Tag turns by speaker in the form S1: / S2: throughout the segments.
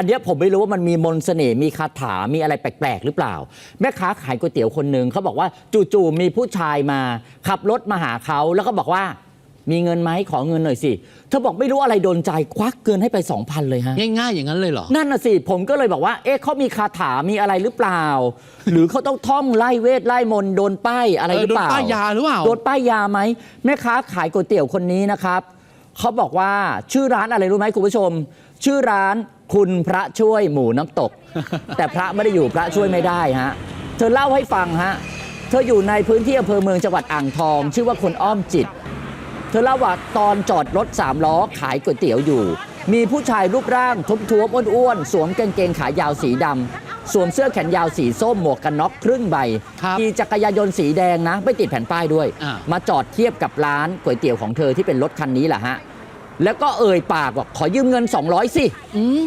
S1: อันเนี้ยผมไม่รู้ว่ามันมีมนต์เสน่ห์มีคาถามีอะไรแปลกๆ หรือเปล่า แม่ค้าขายก๋วยเตี๋ยวคนหนึ่งเขาบอกว่าจู่ๆมีผู้ชายมา ขับรถมาหาเขาแล้วก็บอกว่า มีเงินไหมขอเงินหน่อยสิเธอบอกไม่รู้อะไรโดนใจควักเกินให้ไป2,000เลยฮะ
S2: ง่ายๆ อย่างนั้นเลยเหรอ
S1: นั่นน่ะสิ ผมก็เลยบอกว่า เอ๊ะเขามีคาถามีอะไรหรือเปล่า หรือเขาต้องท่องไล่เวท ไล่มนต์โดนป้ายอะไรหรือเปล่า
S2: เออโดนป้ายยาหรือเปล่า
S1: โดนป้ายยาไหม แม่ค้าขายก๋วยเตี๋ยวคนนี้นะครับ เขาบอกว่าชื่อร้านอะไรรู้ไหมคุณผู้ชม ชื่อร้าน คุณพระช่วยหมูน้ำตก แต่พระไม่ได้อยู่พระช่วยไม่ได้ฮะเธอเล่าให้ฟังฮะเธออยู่ในพื้นที่อำเภอเมืองจังหวัดอ่างทอง ชื่อว่าคนอ้อมจิต เธอเล่าว่าตอนจอดรถสามล้อขายก๋วยเตี๋ยวอยู่ มีผู้ชายรูปร่างทุบท้วมๆอ้วนๆสวมกางเกงขายาวสีดำสวมเสื้อแขนยาวสีส้มหมวกกันน็อกครึ่งใบ
S2: ครับ
S1: ขี่จักรยานยนต์สีแดงนะ ไม่ติดแผ่นป้ายด้วย
S2: อ่า
S1: มาจอดเทียบกับร้านก๋วยเตี๋ยวของเธอที่เป็นรถคันนี้แหละฮะ แล้วก็เอ่ยปากบอกขอยืมเงิน 200 สิ
S2: อืม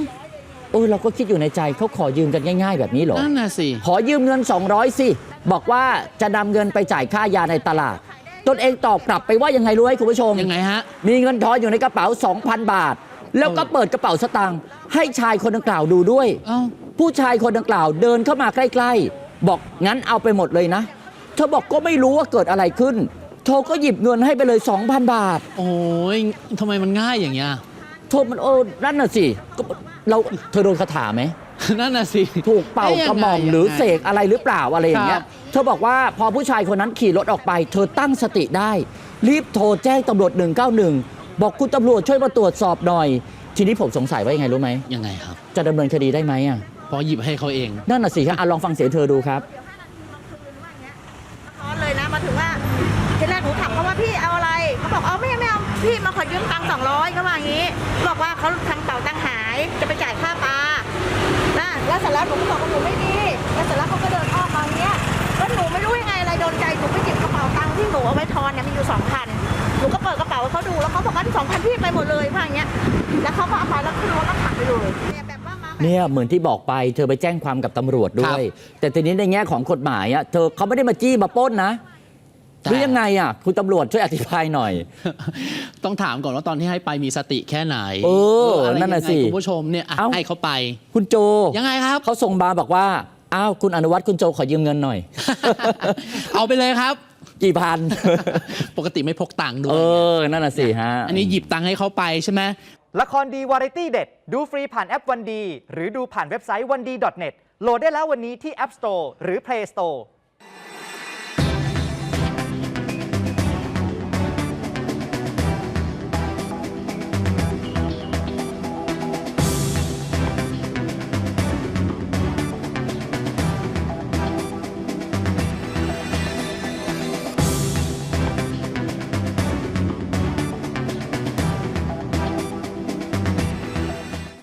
S1: เออเราก็คิดอยู่ในใจเขาขอยืมกันง่าย ๆ แบบนี้เหรอ
S2: นั่นน่ะสิ
S1: ขอยืมเงิน 200 สิ บอกว่าจะนำเงินไปจ่ายค่ายาในตลาด ตนเองตอบกลับไปว่ายังไงรู้ไหมคุณผู้ชม
S2: ยังไงฮะ
S1: มีเงินทอนอยู่ในกระเป๋า 2,000 บาท แล้วก็เปิดกระเป๋าสตางค์ให้ชายคนดังกล่าวดูด้วย
S2: เอ้า
S1: ผู้ชายคนดังกล่าวเดินเข้ามาใกล้ ๆ บอกงั้นเอาไปหมดเลยนะ เธอบอกก็ไม่รู้ว่าเกิดอะไรขึ้น เธอก็หยิบเงินให้ไปเลย 2,000 บาท
S2: โอ้ยทำไมมันง่ายอย่างเงี้ย
S1: เธอมันเออนั่นน่ะสิก็เราเธอโดนคาถาไหม
S2: นั่นน่ะสิ
S1: ถูกเป่ากระหม่อม
S2: เอ๊ะยังไง
S1: หรือ
S2: ยังไง
S1: เสกอะไรหรือเปล่าอะไรอย่างเงี้ย
S2: ครับ
S1: เธอบอกว่าพอผู้ชายคนนั้นขี่รถออกไป เธอตั้งสติได้ รีบโทรแจ้งตำรวจ 191 บอกคุณตำรวจช่วยมาตรวจสอบหน่อย ทีนี้ผมสงสัยว่ายังไงรู้ไหม
S2: ยังไงครับ
S1: จะดำเนินคดีได้ไหมอะ
S2: เพราะหยิบให้เขาเอง
S1: นั่นน่ะสิครับอะลองฟังเสียงเธอดูครับ
S3: ร้อนเลยนะมาถึงว่า ทีแรกหนูถามเขาว่าพี่เอาอะไรเขาบอกเอาไม่ไม่เอาพี่มาขอยืมตังค์สองร้อยเขาว่าอย่างนี้บอกว่าเขาทำเต่าตังค์หายจะไปจ่ายค่าปลานะแล้วเสร็จแล้วหนูก็บอกว่าหนูไม่มีแล้วเสร็จแล้วเขาก็เดินอ้อมมาอย่างเงี้ยแล้วหนูไม่รู้ยังไงอะไรโดนใจหนูไปหยิบกระเป๋าตังค์ที่หนูเอาไว้ทอนเนี่ยมีอยู่สองพันหนูก็เปิดกระเป๋าให้เขาดูแล้วเขาบอกว่าสองพันพี่ไปหมดเลยว่าอย่างเงี้ยแล้วเขาก็เอาไปแล้วขึ้นรถแล้วขับไปเลยเนี่ยแบบว่ามาแบบ
S1: เนี่ยเหมือนที่บอกไปเธอไปแจ้งความกับตำรวจด้วย แต่ทีนี้ในแง่ของกฎหมายอะเธอเขาไม่ได้มาจี้มาปล้นนะ
S2: แต่
S1: หรือยังไงอะคุณตำรวจช่วยอธิบายหน่อย
S2: ต้องถามก่อนว่าตอนที่ให้ไปมีสติแค่ไหน
S1: เออ
S2: อะไร
S1: นั่นน่ะ
S2: ยังไง
S1: สิ
S2: คุณผู้ชมเนี่ยอะ
S1: เอ้า
S2: ให้เขาไป
S1: คุณโจ
S2: ยังไงครับ
S1: เขาส่งมาบอกว่าอ้าวคุณอนุวัฒน์คุณโจขอยืมเงินหน่อย
S2: เอาไปเลยครับ
S1: กี่พัน
S2: ปกติไม่พกตังค์ด้ว
S1: เอยอนั่นน่ะสิฮะ
S2: อันนี้หยิบตังค์ให้เขาไปใช่ไหม
S4: ละครดีวาไรตี้เด็ด ดูฟรีผ่านแอปวันดี หรือดูผ่านเว็บไซต์วันดี .net โหลดได้แล้ววันนี้ที่ App Store หรือ Play Store